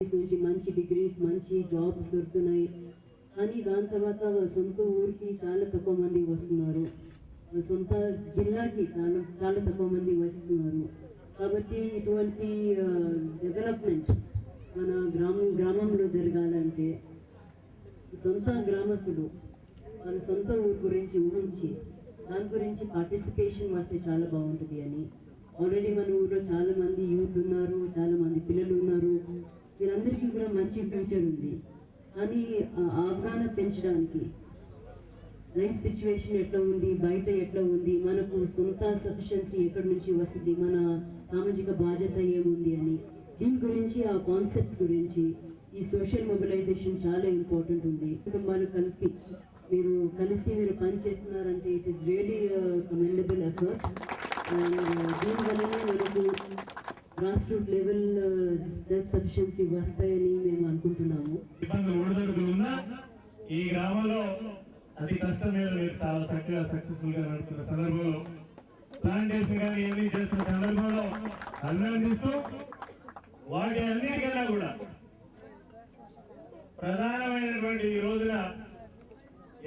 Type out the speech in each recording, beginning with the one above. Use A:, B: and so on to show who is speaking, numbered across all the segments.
A: నుంచి మంచి డిగ్రీస్ మంచి జాబ్స్ దొరుకుతున్నాయి. కానీ దాని తర్వాత వాళ్ళ సొంత ఊరికి చాలా తక్కువ మంది వస్తున్నారు. వాళ్ళ సొంత జిల్లాకి చాలా చాలా తక్కువ మంది వస్తున్నారు. కాబట్టి ఇటువంటి డెవలప్మెంట్ మన గ్రామం గ్రామంలో జరగాలంటే సొంత గ్రామస్తులు వాళ్ళ సొంత ఊరు గురించి ఊహించి దాని గురించి పార్టిసిపేషన్ వస్తే చాలా బాగుంటుంది అని. ఆల్రెడీ మన ఊర్లో చాలా మంది యూత్ ఉన్నారు చాలా మంది పిల్లలు ఉన్నారు వీరందరికీ కూడా మంచి ఫ్యూచర్ ఉంది. కానీ అవగాహన పెంచడానికి లైఫ్ సిచ్యువేషన్ ఎట్లా ఉంది బయట ఎట్లా ఉంది మనకు సొంత సఫిషియన్సీ ఎక్కడి నుంచి వస్తుంది మన సామాజిక బాధ్యత ఏముంది అని. దీని గురించి ఆ కాన్సెప్ట్స్ గురించి ఈ సోషల్ మొబిలైజేషన్ చాలా ఇంపార్టెంట్ ఉంది. కుటుంబాలు కలిపి మీరు కలిసి మీరు పని చేస్తున్నారంటే it is really commendable effort and self sufficiency వస్తాయని మేము అనుకుంటున్నాము.
B: ఈ గ్రామంలో అతి కష్టం మీద మీరు చాలా చక్కగా సక్సెస్ఫుల్గా నడుపుతున్న సందర్భంలో ప్లాంటేషన్ కానీ ఏమీ చేస్తున్న సందర్భంలో అభినందిస్తూ వాటి అన్నిటికన్నా కూడా ప్రధానమైనటువంటి ఈ రోజున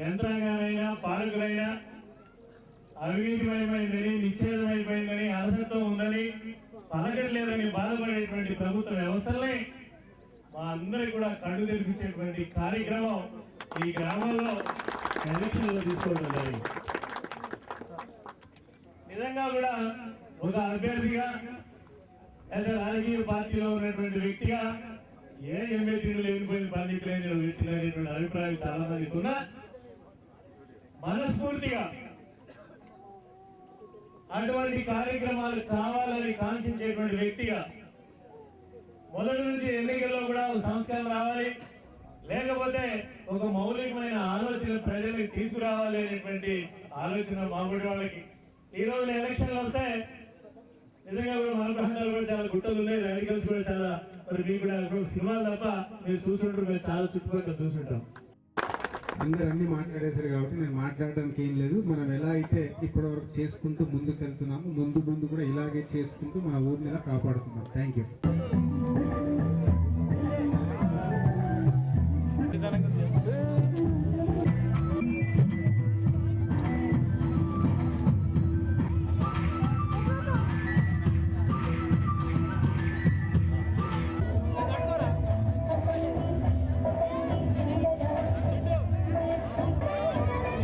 B: యంత్రాంగాలైనా పాలకులైనా అవినీతిమయమైందని నిశ్చేదమైపోయిందని అలసత్వం ఉందని పలకట్లేదని బాధపడేటువంటి ప్రభుత్వ వ్యవస్థల్ని మా అందరికి కూడా కళ్ళు తెరిపించేటువంటి కార్యక్రమం ఈ గ్రామంలో ఎలక్షన్లో తీసుకోవడం జరిగింది. నిజంగా కూడా ఒక అభ్యర్థిగా లేదా రాజకీయ పార్టీలో ఉన్నటువంటి వ్యక్తిగా ఏ ఎమ్మెల్యేలు లేనిపోయిన బాధ్యత లేని వ్యక్తి అనేటువంటి అభిప్రాయం చాలా మందికి ఉన్నా మనస్ఫూర్తిగా అటువంటి కార్యక్రమాలు కావాలని కాంక్షించేటువంటి వ్యక్తిగా మొదటి నుంచి ఎన్నికల్లో కూడా ఒక సంస్కరణ రావాలి. లేకపోతే ఒక మౌలికమైన ఆలోచన ప్రజలకు తీసుకురావాలి అనేటువంటి ఆలోచన మామూలు వాళ్ళకి. ఈ రోజు ఎలక్షన్లు వస్తే నిజంగా కూడా మన ప్రాంతాలు కూడా చాలా గుట్టలు ఉన్నాయి. రాడికల్స్ కూడా చాలా మరి మీకు కూడా సినిమాలు తప్ప మీరు చూసుంటారు మేము చాలా చుట్టుపక్కల చూసుంటాం
C: అందరు అన్ని మాట్లాడేశారు కాబట్టి నేను మాట్లాడడానికి ఏం లేదు. మనం ఎలా అయితే ఇప్పటి వరకు చేసుకుంటూ ముందుకు వెళ్తున్నాము ముందు ముందు కూడా ఇలాగే చేసుకుంటూ మన ఊరిని ఇలా కాపాడుతున్నాం థ్యాంక్ యూ